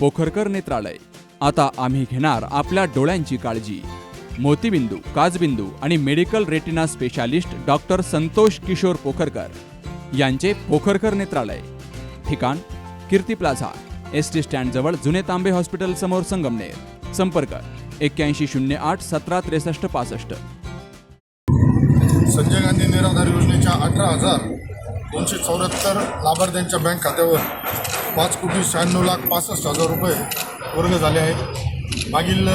पोखरकर नेत्रालय. आता आम्ही घेणार आपल्या डोळ्यांची काळजी. मोतीबिंदू काजबिंदू आणि medical retina specialist doctor Santosh Kishor Pokharkar यांचे पोखरकर नेत्रालय. ठिकाण कीर्ती प्लाझा एस टी स्टँडजवळ जुने तांबे हॉस्पिटल समोर संगमनेर. संपर्क एक्क्याऐंशी शून्य आठ सतरा त्रेसष्ट पासष्ट. संजय गांधी निराधार योजनेच्या अठरा हजार दोनशे चौऱ्याहत्तर लाभार्थ्यांच्या बँक खात्यावर पाच कोटी शहाण्णव लाख पासष्ट हजार रुपये वर्ग झाले आहेत मागील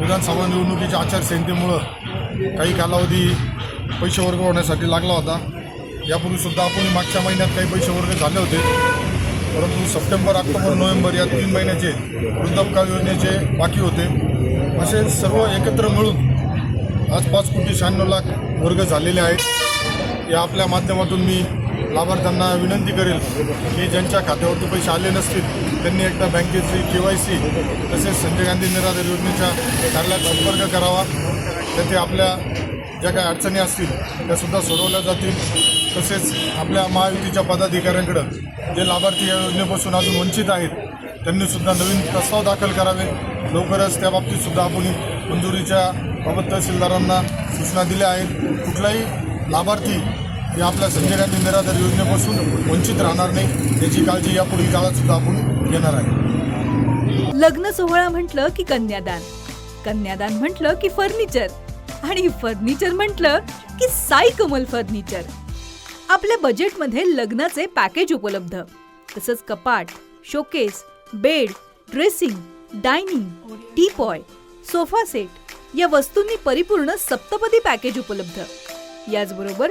विधानसभा निवडणुकीच्या आचारसंहितेमुळं काही कालावधी पैसे वर्ग होण्यासाठी लागला होता. यापूर्वीसुद्धा आपण मागच्या महिन्यात काही पैसे वर्ग झाले होते. परंतु सप्टेंबर ऑक्टोबर नोव्हेंबर या तीन महिन्याचे वृद्धापकाळ योजनेचे बाकी होते. असे सर्व एकत्र मिळून आज पाच कोटी शहाण्णव लाख वर्ग झालेले आहेत. या आपल्या माध्यमातून मी लाभार्थ्यांना विनंती करेल की ज्यांच्या खात्यावरती पैसे आले नसतील त्यांनी एकदा बँकेची के वाय सी तसेच संजय गांधी निराधार योजनेच्या कार्यालयात संपर्क करावा. तेथे आपल्या ज्या काही अडचणी असतील त्यासुद्धा सोडवल्या जातील. तसेच आपल्या महायुतीच्या पदाधिकाऱ्यांकडं जे लाभार्थी या योजनेपासून अजून वंचित आहेत त्यांनीसुद्धा नवीन प्रस्ताव दाखल करावे. लवकरच त्या बाबतीतसुद्धा आपण मंजुरीच्या बाबत तहसीलदारांना सूचना दिल्या आहेत. कुठलाही लाभार्थी हे आपल्या संजय गांधी निराधार योजनेपासून वंचित राहणार नाही याची काळजी यापुढील काळात सुद्धा आपण घेणार आहे. लग्न सोहळा म्हटलं की कन्यादान कन्यादान म्हटलं की फर्निचर आणि फर्निचर म्हटलं की साई कमल फर्निचर. आपल्या बजेटमध्ये लग्नाचे पॅकेज उपलब्ध तसंच कपाट showcase bed dressing dining teapoy sofa set या वस्तूंनी परिपूर्ण सप्तपदी पॅकेज उपलब्ध. याचबरोबर